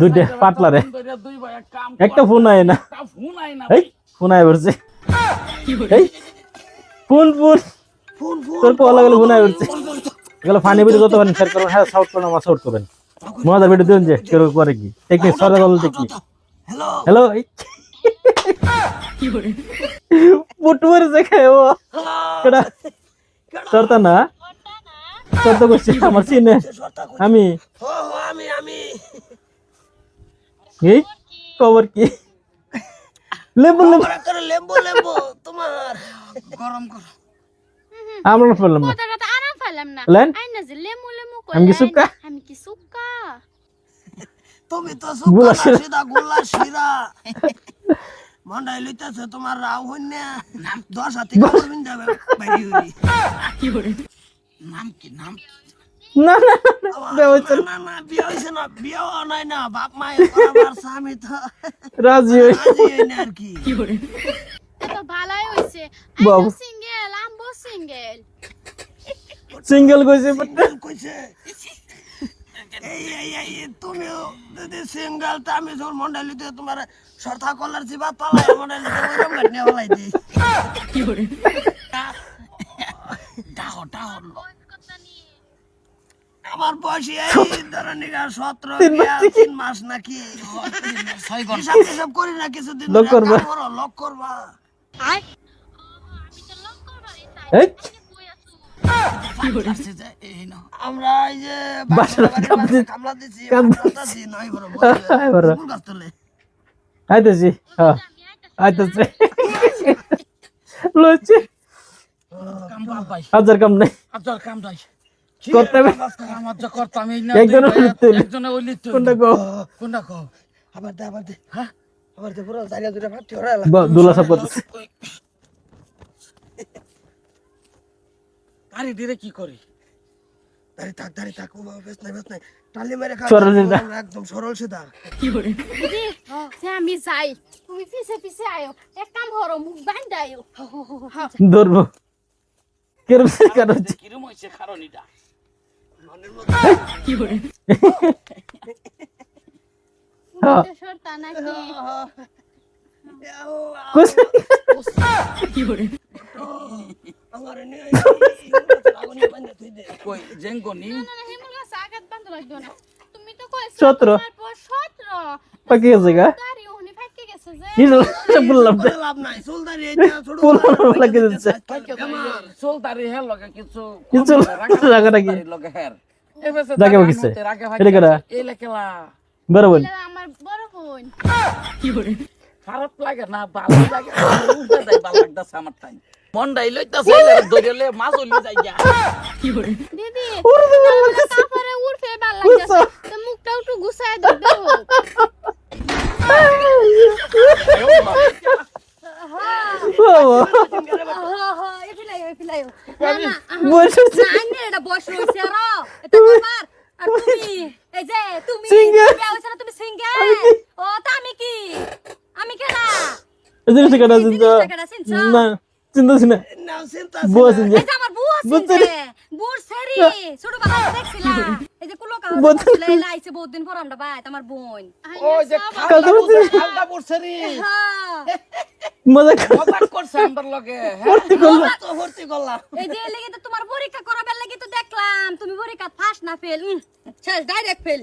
দুইটা পাতলা রে একটা ফোন আয় না। এই, ফোন আয় পড়ছে। এই, ফোন ফোন তোর কল ফোন আয় পড়ছে। এগুলো ফানি ভিডিও যত শেয়ার করবেন হ্যাঁ সাউট করবেন, আমার সাউট করবেন। মজার ভিডিও দিন যে, কেউ করে কি? টেকনিক সরে গেল টেকনিক হ্যালো হ্যালো পুটুর দেখে ও? কেডা? সরতা না? সরতা করছি, আমার আমি আমি? এই খবর কি? লেবু লেবু। করে লেম্বো লেম্বো তোমার। গরম গরম আমরা বললাম না। কথাটা আরাম পেলাম না। লেন? আই না যে লেমু লেমু আমি কি। সুক্কা? আমি কি সুক্কা? তুমি তো গুলা সুকা শিরা। সিধা গোলা শিরা। মন্ডাই লইতাছে তোমার রাও হইনা দশ হাতি কাপড় বিন যাবে বাইরে হইলি নাম কি নাম না না না, না। বিয়ে হইছে না। বিয়েও নাই না বাপ মা আমার স্বামী তো। রাজি হই। রাজি হই না আর কি। এত ভালাই হইছে। বাবু। আই সিঙ্গেল আমবো সিঙ্গেল সিঙ্গেল কইছে সিঙ্গেল কইছে। এই এই এই তুমিও যদি সিঙ্গেল তা আমি যখন মন্ডাই লইতে তোমার সরথা কলার চিবা পালাই মন্ডাই লইতে ওইরকম গাটনে হলাই দিই। ডাহ ডাহ আমার বয়স এই ধরেন সতেরো তিন মাস নাকি? ছয় ঘণ্টা। হিসাব করি না কিছুদিন লক করবা। লক করবা। আমরা এই যে কামলা দিছি নয় বড় গাছ তলে? আইতেছি। হ্যাঁ আইতেছে। লইছে। হাজার কাম নাই। আপনার কাম যাই করতে করতাম এই না একজনে দুই ভাই, লিখতে হইল। একজনে ওই লিখতে কোনটা। গো কোনটা কও? আবার দে আবার দে। হ্যাঁ? আবার দে পুরো জায়গা দুটো ফাটি ওরা দুলা সব করতেছে। গাড়ি দিলে কি করি? দাঁড়ি থাক দাঁড়ি থাক ও বাবা বেশ নাই বেশ নাই। টালি মেরে খা। একদম সরল সিধা। দিদি সে আমি যাই। তুমি পিছে পিছে আয়ো। এক কাম করো মুখ বান্ধায়ো। ধরবো। কেরম সে কারও কিরম হয়েছে কারণ এটা সতেরো। পাকি গেছে গা কিছু রাখা রাখি জাগে বকিছে। এটা কেডা? এই লেকেলা বরাবর এটা আমার বড় বোন। খারাপ লাগে না ভালো লাগে উল্টা দেয় ভালো লাগতাছে আমার টাইম মন্ডাই লইতাছে ধরিলে মাছ হইলে যাই গা দিদি তারপরে উড়ফে ভালো লাগতেছে। তো মুখটা একটু গুছায় দাও দেখো বসে এদিকে সে কাটা চিন্তা না চিন্তা চিন্তা নাও চিন্তা বুয়া চিন্তা বহুদিন পর আমরা ভাই আমার বোন ওই যে কালটা বলছে খালটা পড়ছে রে মজা করছে আমার লগে হ্যাঁ ভর্তি তো ভর্তি করলাম এই যে লেগে তো তোমার পরীক্ষা করাবার লাগি তো দেখলাম তুমি পরীক্ষা ফার্স্ট না ফেল শেষ ডাইরেক্ট ফেল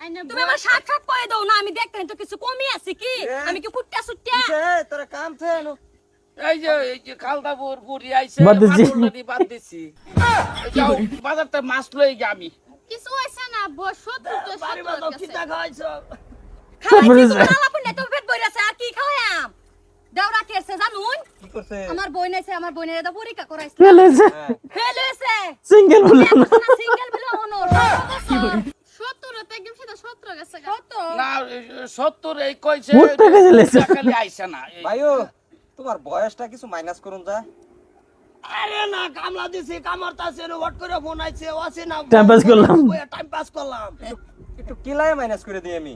তুমি আমার সাত সাত কয়ে দাও না আমি দেখতাম তো কিছু কমি আছে কি? আমি কি কুট্টা সুট্টা? তোরা কাম থেনো এই যে এই যে খালটা পুরি আইছে বাদ দিছি। বাদ দিছি। যাও বাজারতে মাছ লই গে আমি। কিছু হইছে না বসত তো বাড়ি বাদো কিতা খাইছো খাওয়াইছি। তো নালা পুন্নে তো পেট বই আছে আর কি খাওয়াম দেওরা কেছে জানুন? আমার বই নাইছে আমার বইনের এটা পরীক্ষা করাইছে। ফেলেছে। ফেল হয়েছে সিঙ্গেল বললাম না সিঙ্গেল বিলো অনর সত্তর তো একদম সেটা সত্তর গেছে গা। না সত্তর এই কইছে। খালি আইসা না ভাইও তোমার বয়সটা কিছু মাইনাস করুন যা। আরে না কামলা দিছি কামড় তাছে ওয়াট করে ফোন আইছে ওয়াসে না Time pass করলাম। টাইম পাস করলাম। একটু কিলায় মাইনাস করে দিই আমি।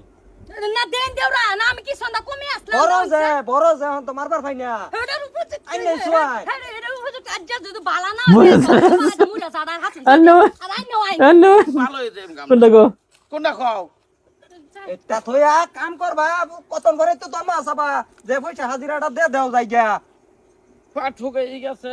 না দেন দেওরা না আমি কি সন্ধ্যা কমে আসলাম? বড় যে বড় যে এখন তো মারবার পাই না। এটার উপর আই নাই শুয়াই। এটার উপর যে যদি বালা না মুড়া হাসি। আর না আর আই know, I know। আর না ভালো কোনটা গো? কোনটা খাও? এটা থইয়া কাম করবা কতন করে তো তোমা আসাবা যে পয়সা হাজিরাটা দে দেও যাই গিয়া পাঠুক এই গেছে।